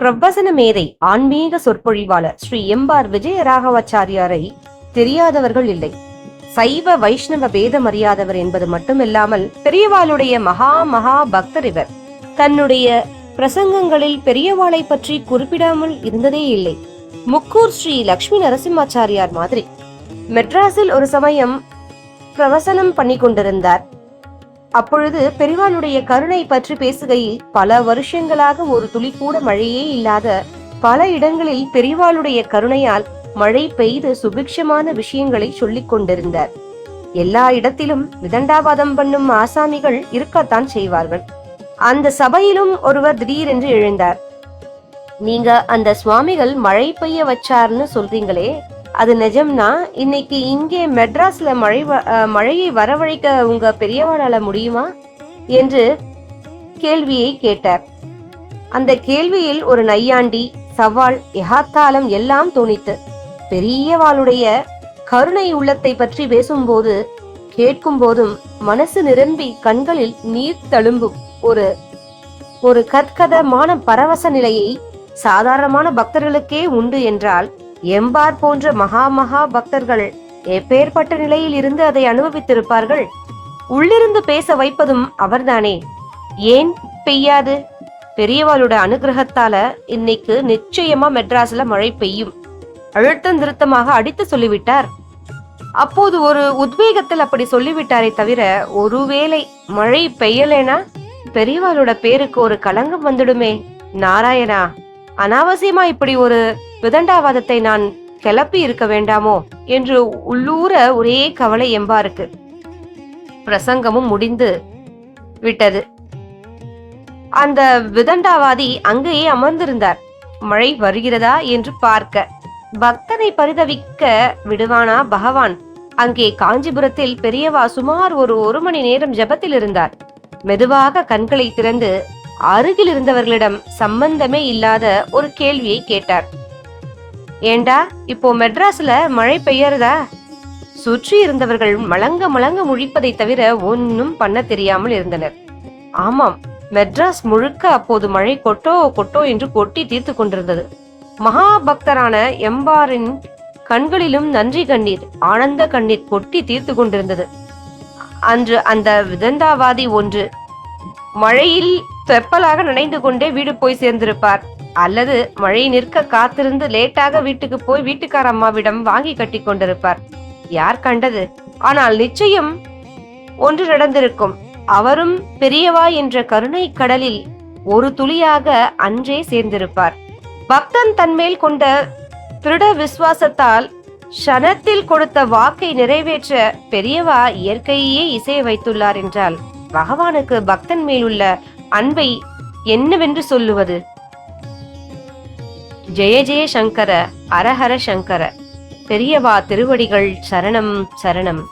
பிரவசன மேதை ஆன்மீக சொற்பொழிவாளர் ஸ்ரீ எம்பார் விஜய ராகவாச்சாரியாரை தெரியாதவர்கள் இல்லை. சைவ வைஷ்ணவ வேதம் அறியாதவர் என்பது மட்டுமில்லாமல் பெரியவாளுடைய மகா மகா பக்தர் இவர். தன்னுடைய பிரசங்கங்களில் பெரியவாளை பற்றி குறிப்பிடாமல் இருந்ததே இல்லை. முக்கூர் ஸ்ரீ லக்ஷ்மி நரசிம்மாச்சாரியார் மாதிரி. மெட்ராஸில் ஒரு சமயம் பிரவசனம் பண்ணி கொண்டிருந்தார் அப்பொழுது பெரிவாளுடைய கருணை பற்றி பேசுகையில் பல வருஷங்களாக ஒரு துளி கூட மழையே இல்லாத பல இடங்களில் பெரிவாளுடைய கருணையால் மழை பெய்து சுபிக்ஷமான விஷயங்களை சொல்லிக் கொண்டிருந்தார். எல்லா இடத்திலும் விதண்டாவாதம் பண்ணும் ஆசாமிகள் இருக்கத்தான் செய்வார்கள். அந்த சபையிலும் ஒருவர் திடீரென்று எழுந்தார். நீங்க அந்த சுவாமிகள் மழை பெய்ய வச்சார்னு சொல்றீங்களே அது நிஜம்னா இன்னைக்கு இங்கே மெட்ராஸ்ல மழை வ- மழையை வரவழைக்க உங்க பெரியவனால முடியுமா? என்று கேள்வியை கேட்டார். அந்த கேள்வியில் ஒரு நையாண்டி சவால் எகாத்தாலம் எல்லாம் தோணித்து பெரியவாளுடைய கருணை உள்ளத்தை பற்றி பேசும்போது கேட்கும் போதும் மனசு நிரம்பி கண்களில் நீர் தழும்பும் ஒரு ஒரு கற்கதமான பரவச நிலையை சாதாரணமான பக்தர்களுக்கே உண்டு என்றால் எம்பார் போன்ற மகா மகா பக்தர்கள் எப்பேற்பட்ட நிலையில் இருந்து அதை அனுபவித்திருப்பார்கள்? உள்ளிருந்து பேச வைப்பதும் அவர்தானே. ஏன் பெய்யாது? பெரியவாளோட அனுகிரகத்தால இன்னைக்கு நிச்சயமா மெட்ராஸ்ல மழை பெய்யும். அழுத்தம் திருத்தமாக அடித்து சொல்லிவிட்டார். அப்போது ஒரு உத்வேகத்தில் அப்படி சொல்லிவிட்டாரே தவிர ஒருவேளை மழை பெய்யலேனா பெரியவாளோட பேருக்கு ஒரு களங்கம் வந்துடுமே. நாராயணா அனாவசியமா இப்படி ஒரு விதண்டாவாதத்தை நான் கிளப்பி இருக்க வேண்டாமோ என்று உள்ளூர ஒரே கவலை எம்பாருக்கு. பிரசங்கமும் முடிந்து விட்டது. அந்த விதண்டாவாதி அங்கேயே அமர்ந்திருந்தார். மழை வருகிறதா என்று பார்க்க. பக்தனை பரிதவிக்க விடுவானா பகவான்? அங்கே காஞ்சிபுரத்தில் பெரியவா சுமார் ஒரு ஒரு மணி நேரம் ஜெபத்தில் இருந்தார் மெதுவாக கண்களை திறந்து அருகில் இருந்தவர்களிடம் சம்பந்தமே இல்லாத ஒரு கேள்வியை கேட்டார். ஏண்டா இப்போ மெட்ராஸ்ல மழை பெய்யறதா சுற்றி இருந்தவர்கள் மலங்க மலங்க முழிப்பதை தவிர ஒன்னும் பண்ண தெரியாமல் இருந்தனர். ஆமாம் மெட்ராஸ் முழுக்க அப்போது மழை கொட்டோ கொட்டோ என்று கொட்டி தீர்த்து கொண்டிருந்தது. மகாபக்தரான எம்பாரின் கண்களிலும் நன்றி கண்ணீர் ஆனந்த கண்ணீர் கொட்டி தீர்த்து கொண்டிருந்தது. அன்று அந்த விதந்தாவாதி ஒன்று மழையில் தெப்பலாக நனைந்து கொண்டே வீடு போய் சேர்ந்திருப்பார். அல்லது மழை நிற்க காத்திருந்து லேட்டாக வீட்டுக்கு போய் வீட்டுக்கார அம்மாவிடம் வாங்கி கட்டி கொண்டிருப்பார். யார் கண்டது? ஆனால் நிச்சயம் ஒன்று நடந்திருக்கும். அவரும் பெரியவா என்ற கருணை கடலில் ஒரு துளியாக அன்றே சேர்ந்திருப்பார். பக்தன் தன்மேல் கொண்ட திருட விசுவாசத்தால் ஷனத்தில் கொடுத்த வாக்கை நிறைவேற்ற பெரியவா இயற்கையே இசையை வைத்துள்ளார் என்றால் பகவானுக்கு பக்தன் மேலுள்ள அன்பை என்னவென்று சொல்லுவது? ஜெய ஜெய சங்கர அரஹர சங்கர. பெரியவா திருவடிகள் சரணம் சரணம்.